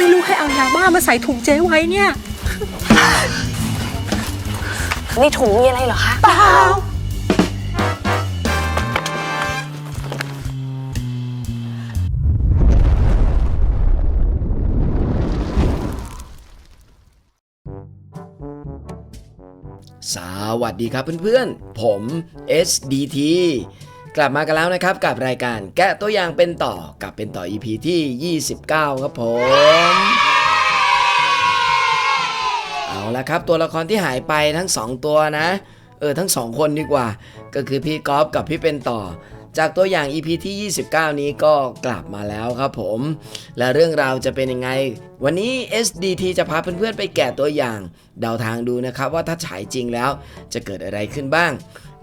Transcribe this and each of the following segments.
ไม่รู้ให้เอายาบ้ามาใส่ถุงเจ๊ไว้เนี่ยในถุงมีอะไรเหรอคะเปล่าสวัสดีครับเพื่อนๆ ผม SDT กลับมากันแล้วนะครับกับรายการแกะตัวอย่างเป็นต่อกับเป็นต่อ EP ที่ 29 ครับผม เอาละครับตัวละครที่หายไปทั้ง 2 ตัวนะ เออทั้ง 2 คนดีกว่า ก็คือพี่กอล์ฟกับพี่เป็นต่อ จากตัวอย่าง EP ที่ 29 นี้ก็กลับมาแล้วครับผม และเรื่องราวจะเป็นยังไง วันนี้ SDT จะพาเพื่อนๆไปแกะตัวอย่าง เดาทางดูนะครับว่าถ้าฉายจริงแล้วจะเกิดอะไรขึ้นบ้าง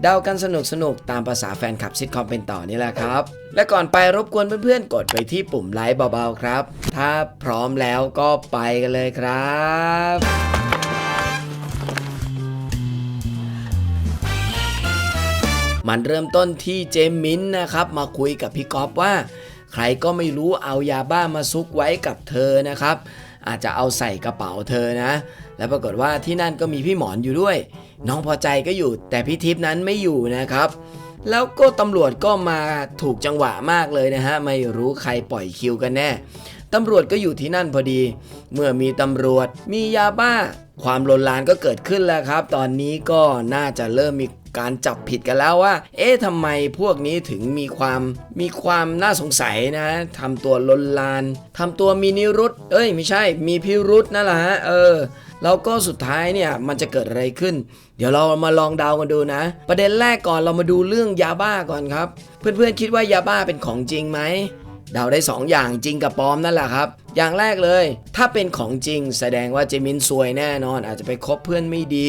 เดากันสนุกๆตามภาษาแฟนคลับซิทคอมเป็นต่อนี่แหละครับ และก่อนไปรบกวนเพื่อนๆ กดไปที่ปุ่มไลค์เบาๆครับ ถ้าพร้อมแล้วก็ไปกันเลยครับ มันเริ่มต้นที่เจมมินนะครับมาคุยกับพี่ก๊อฟว่า ใครก็ไม่รู้เอายาบ้ามาซุกไว้กับเธอนะครับ อาจจะเอาใส่กระเป๋าเธอนะ แล้วปรากฏว่าที่นั่นก็มีพี่หมอนอยู่ด้วย น้องพอใจก็อยู่ แต่พี่ทิพนั้นไม่อยู่นะครับแล้วก็ตำรวจก็มาถูกจังหวะมากเลยนะฮะ ไม่รู้ใครปล่อยคิวกันแน่ ตำรวจก็อยู่ที่นั่นพอดี เมื่อมีตำรวจมียาบ้า ความลนลานก็เกิดขึ้นแล้วครับ ตอนนี้ก็น่าจะเริ่มมีการจับผิดกันแล้วว่า เอ๊ะทำไมพวกนี้ถึงมีความมีความน่าสงสัยนะทำตัวลนลานทำตัวมีนิรุตเอ้ยไม่ใช่มีพิรุษนั่นแหละฮะเออแล้วก็สุดท้ายเนี่ยมันจะเกิดอะไรขึ้น เดี๋ยวเรามาลองเดากันดูนะ ประเด็นแรกก่อนเรามาดูเรื่องยาบ้าก่อนครับ เพื่อนๆคิดว่ายาบ้าเป็นของจริงไหมเดาได้ 2 อย่างจริงกับปลอมนั่นแหละครับ อย่างแรกเลย ถ้าเป็นของจริงแสดงว่าเจมินซวยแน่นอน อาจจะไปคบเพื่อนไม่ดี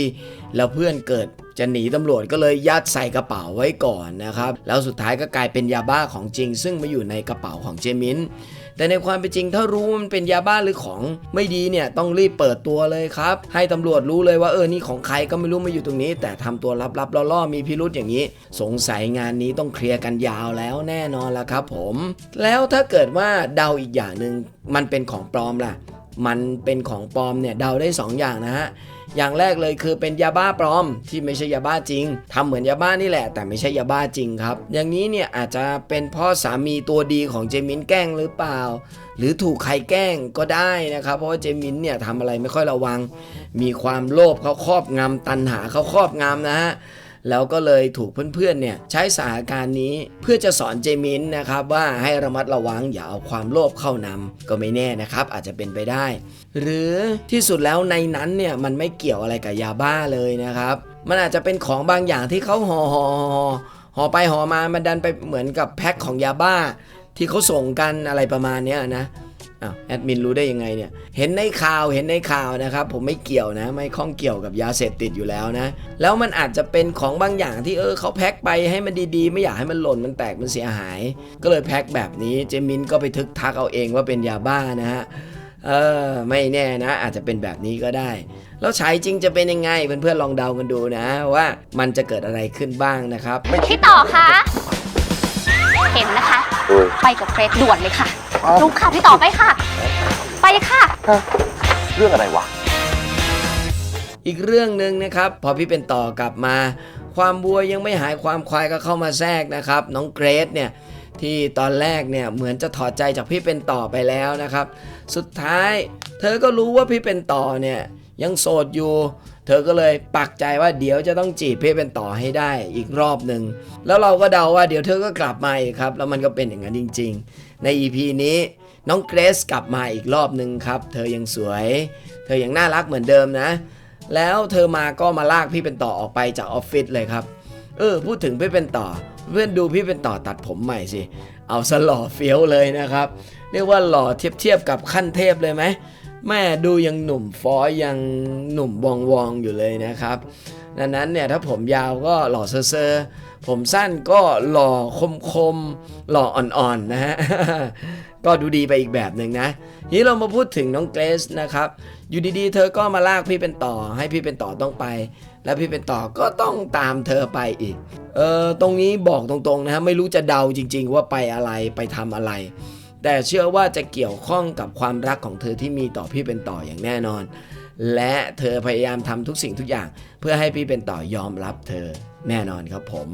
แล้วเพื่อนเกิด จะหนีตำรวจก็เลยยัดใส่กระเป๋าไว้ก่อนนะครับ แล้วสุดท้ายก็กลายเป็นยาบ้าของจริง ซึ่งมาอยู่ในกระเป๋าของเจมินแต่ในความเป็นจริงถ้ารู้มันเป็นยาบ้าหรือของไม่ดีเนี่ยต้องรีบเปิดตัวเลยครับ ให้ตำรวจรู้เลยว่าเออนี่ของใครก็ไม่รู้มาอยู่ตรงนี้ แต่ทำตัวลับๆล่อๆมีพิรุษอย่างนี้ สงสัยงานนี้ต้องเคลียร์กันยาวแล้วแน่นอนละครับผม แล้วถ้าเกิดว่าเดาอีกอย่างหนึ่งมันเป็นของปลอมล่ะ มันเป็นของปลอมเนี่ยเดาได้ 2อย่างนะฮะ อย่างแรกเลยคือเป็นยาบ้าปลอม ที่ไม่ใช่ยาบ้าจริงทำเหมือนยาบ้านี่แหละ แต่ไม่ใช่ยาบ้าจริงครับ อย่างนี้เนี่ยอาจจะเป็นพ่อสามีตัวดีของเจมินแกล้งหรือเปล่า หรือถูกใครแกล้งก็ได้นะครับ เพราะว่าเจมินเนี่ยทำอะไรไม่ค่อยระวัง มีความโลภเขาครอบงำตันหาเขาครอบงำนะฮะ แล้วก็เลยถูกเพื่อนๆเนี่ยใช้สถานการณ์นี้เพื่อจะสอนเจมินนะครับว่าให้ระมัดระวังอย่าเอาความโลภเข้านำก็ไม่แน่นะครับ อาจจะเป็นไปได้ หรือที่สุดแล้วในนั้นเนี่ยมันไม่เกี่ยวอะไรกับยาบ้าเลยนะครับ มันอาจจะเป็นของบางอย่างที่เขาห่อห่อห่อห่อไปห่อมามันดันไปเหมือนกับแพ็คของยาบ้า ที่เขาส่งกันอะไรประมาณนี้นะ อ้าวแอดมินรู้ได้ยังไงเนี่ยเห็นในข่าวเห็นในข่าวนะครับ ผมไม่เกี่ยวนะ ไม่ข้องเกี่ยวกับยาเสพติดอยู่แล้วนะ แล้วมันอาจจะเป็นของบางอย่างที่เออเขาแพ็คไปให้มันดีๆ ไม่อยากให้มันหล่นมันแตกมันเสียหาย ก็เลยแพ็คแบบนี้เจมินก็ไปทึกทักเอาเองว่าเป็นยาบ้านะฮะเออไม่แน่นะ อาจจะเป็นแบบนี้ก็ได้ แล้วใช้จริงจะเป็นยังไงเพื่อนๆลองเดากันดูนะ ว่ามันจะเกิดอะไรขึ้นบ้างนะครับพี่ต่อคะเห็นนะคะ ไปกับเฟรดด่วนเลยค่ะ ลุกค่ะพี่ต่อไปค่ะ ไปค่ะ เรื่องอะไรวะ อีกเรื่องหนึ่งนะครับ พอพี่เป็นต่อกลับมา ความบัวยังไม่หายความควายก็เข้ามาแทรกนะครับ น้องเกรซเนี่ยที่ตอนแรกเนี่ยเหมือนจะถอดใจจากพี่เป็นต่อไปแล้วนะครับ สุดท้าย เธอก็รู้ว่าพี่เป็นต่อเนี่ยยังโสดอยู่ เธอก็เลยปักใจว่าเดี๋ยวจะต้องจีบพี่เป็นต่อให้ได้อีกรอบหนึ่งแล้วเราก็เดาว่าเดี๋ยวเธอก็กลับมาอีกครับ แล้วมันก็เป็นอย่างนั้นจริง ๆ ใน EP นี้น้องเกรซกลับมาอีกรอบหนึ่งครับ เธอยังสวย เธอยังน่ารักเหมือนเดิมนะ แล้วเธอมาก็มาลากพี่เป็นต่อออกไปจากออฟฟิศเลยครับ เออพูดถึงพี่เป็นต่อ เพื่อนดูพี่เป็นต่อตัดผมใหม่สิ เอาสล่อเฟี้ยวเลยนะครับ เรียกว่าหล่อเทียบเทียบกับขั้นเทพเลยไหม แม่ดูยังหนุ่มฟอยยังหนุ่มวองวองอยู่เลยนะครับดังนั้นเนี่ยถ้าผมยาวก็หล่อเซอร์ผมสั้นก็หล่อคมคมหล่ออ่อนๆนะฮะก็ดูดีไปอีกแบบหนึ่งนะทีนี้เรามาพูดถึงน้องเกรซนะครับ อยู่ดีๆ เธอก็มาลากพี่เป็นต่อ ให้พี่เป็นต่อต้องไป แล้วพี่เป็นต่อก็ต้องตามเธอไปอีก เออตรงนี้บอกตรงๆนะฮะไม่รู้จะเดาจริง ๆ ว่าไปอะไรไปทำอะไร แต่เชื่อว่าจะเกี่ยวข้องกับความรักของเธอที่มีต่อพี่เป็นต่ออย่างแน่นอน และเธอพยายามทำทุกสิ่งทุกอย่าง เพื่อให้พี่เป็นต่อยอมรับเธอแน่นอนครับผม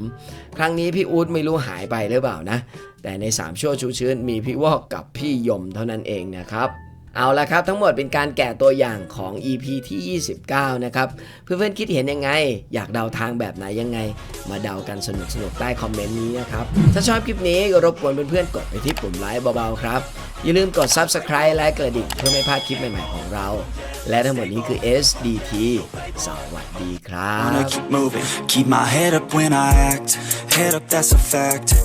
ครั้งนี้พี่อู๊ดไม่รู้หายไปหรือเปล่านะ แต่ใน 3 ชั่วชูชื้นมีพี่วอกกับพี่ยมเท่านั้นเองนะครับ เอาละครับ ทั้งหมดเป็นการแกะตัวอย่างของ EP ที่ 29 นะครับ เพื่อนๆคิดเห็นยังไง อยากเดาทางแบบไหนยังไง มาเดากันสนุกๆใต้คอมเมนต์นี้นะครับ ถ้าชอบคลิปนี้รบกวนเพื่อนๆกดไปที่ปุ่มไลค์เบาๆครับ อย่าลืมกด Subscribe และกระดิ่งเพื่อไม่พลาดคลิปใหม่ๆของเรา และทั้งหมดนี้คือ SDT สวัสดีครับ Wanna keep moving, keep my head up when I act. Head up, that's a fact.